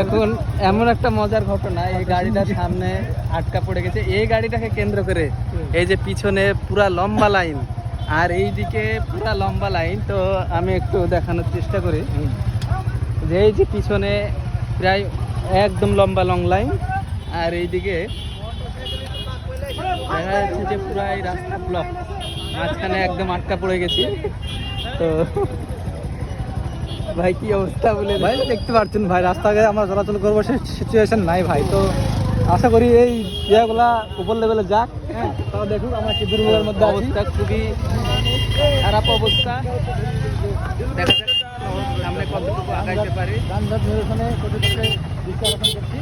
এখন এমন একটা মজার ঘটনা এই গাড়িটার সামনে আটকা পড়ে গেছে। এই গাড়িটাকে কেন্দ্র করে এই যে পিছনে পুরা লম্বা লাইন আর এই দিকে পুরা লম্বা লাইন তো আমি একটু দেখানোর চেষ্টা করি। যে এই যে পিছনে প্রায় একদম লম্বা লং লাইন আর এইদিকে দেখা যাচ্ছে যে পুরা এই রাস্তা ব্লক মাঝখানে একদম আটকা পড়ে গেছি। তো ভাই কি অবস্থা বলে ভাই দেখতে পারছেন ভাই রাস্তাঘাটে আমরা চলাচল করব সে সিচুয়েশন নাই ভাই। তো আশা করি এই ইয়েগুলা উপর লেভেলে যাক। হ্যাঁ তাও দেখুন আমরা কি দুর্ভোগের মধ্যে অবস্থা খুবই খারাপ অবস্থা। দেখা যাক সামনে কতটুকু আগাইতে পারি। যানজট নিরসনে কতটুকু করছি।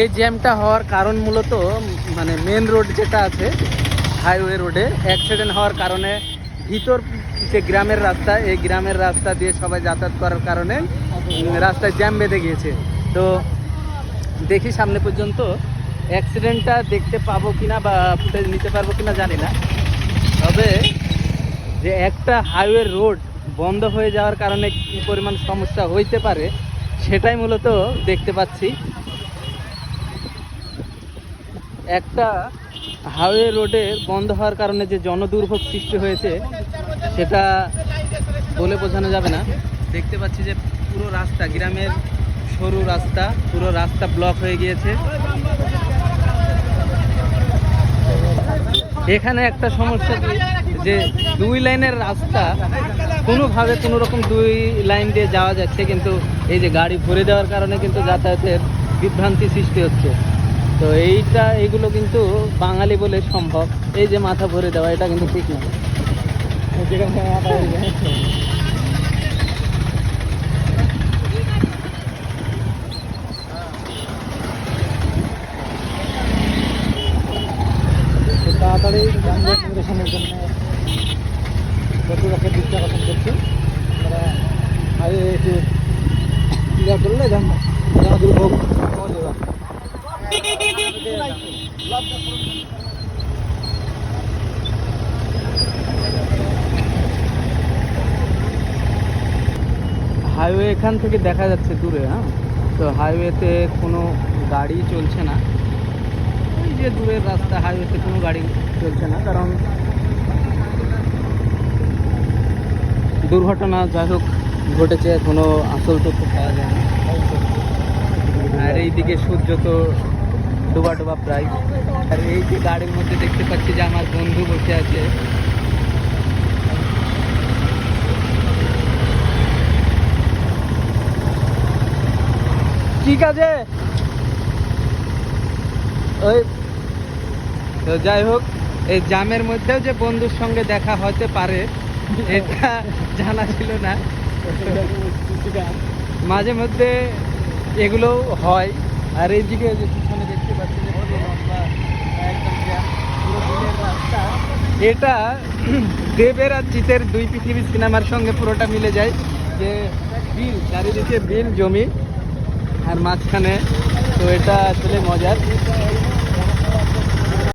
এই জ্যামটা হওয়ার কারণ মূলত মানে মেন রোড যেটা আছে হাইওয়ে রোডে অ্যাক্সিডেন্ট হওয়ার কারণে ভিতর যে গ্রামের রাস্তা, এই গ্রামের রাস্তা দিয়ে সবাই যাতায়াত করার কারণে রাস্তায় জ্যাম বেঁধে গিয়েছে। তো দেখি সামনে পর্যন্ত অ্যাক্সিডেন্টটা দেখতে পাবো কিনা বা ফুটেজ নিতে পারব কিনা জানি না। তবে যে একটা হাইওয়ে রোড বন্ধ হয়ে যাওয়ার কারণে কী পরিমাণ সমস্যা হইতে পারে, সেটাই মূলত দেখতে পাচ্ছি। একটা হাইওয়ে রোডে বন্ধ হওয়ার কারণে যে জনদুর্ভোগ সৃষ্টি হয়েছে, সেটা বলে বোঝানো যাবে না। দেখতে পাচ্ছি যে পুরো রাস্তা, গ্রামের সরু রাস্তা, পুরো রাস্তা ব্লক হয়ে গিয়েছে। এখানে একটা সমস্যা কি? যে দুই লাইনের রাস্তা কোনোভাবে কোনো রকম দুই লাইন দিয়ে যাওয়া যাচ্ছে, কিন্তু এই যে গাড়ি ভরে দেওয়ার কারণে কিন্তু যাতায়াতের বিভ্রান্তি সৃষ্টি হচ্ছে। তো এইটা এইগুলো কিন্তু বাঙালি বলে সম্ভব। এই যে মাথা ভরে দেওয়া, এটা কিন্তু ঠিক না। তাড়াতাড়ি জন্য আকর্ষণ করছি। করলে দুর্ভোগ কমে যাবে হাইওয়ে এখান থেকে দেখা যাচ্ছে দূরে হ্যাঁ? তো হাইওয়েতে কোনো গাড়ি চলছে না। ওই যে দূরের রাস্তা হাইওয়েতে কোনো গাড়ি চলছে না, কারণ দুর্ঘটনা যাই হোক ঘটেছে কোনো আসল তথ্য পাওয়া যায় না আর এইদিকে সূর্য তো ডোবা ডোবা প্রায়। আর এই যে গাড়ির মধ্যে দেখতে পাচ্ছি যে আমার বন্ধু বসে আছে। ঠিক আছে। ওই, তো যাই হোক, এই জামের মধ্যেও যে বন্ধুর সঙ্গে দেখা হতে পারে, এটা জানা ছিল না। মাঝে মধ্যে এগুলো হয়। আর এইদিকে যে পিছনে দেখতে পাচ্ছি যে পুরো লম্বা একদম জ্যাম, পুরো দিনের রাস্তা এটা দেবের আর চিতের দুই পৃথিবী সিনেমার সঙ্গে পুরোটা মিলে যায় যে বিল, চারিদিকে বিল জমি আর মাঝখানে, তো এটা আসলে মজার।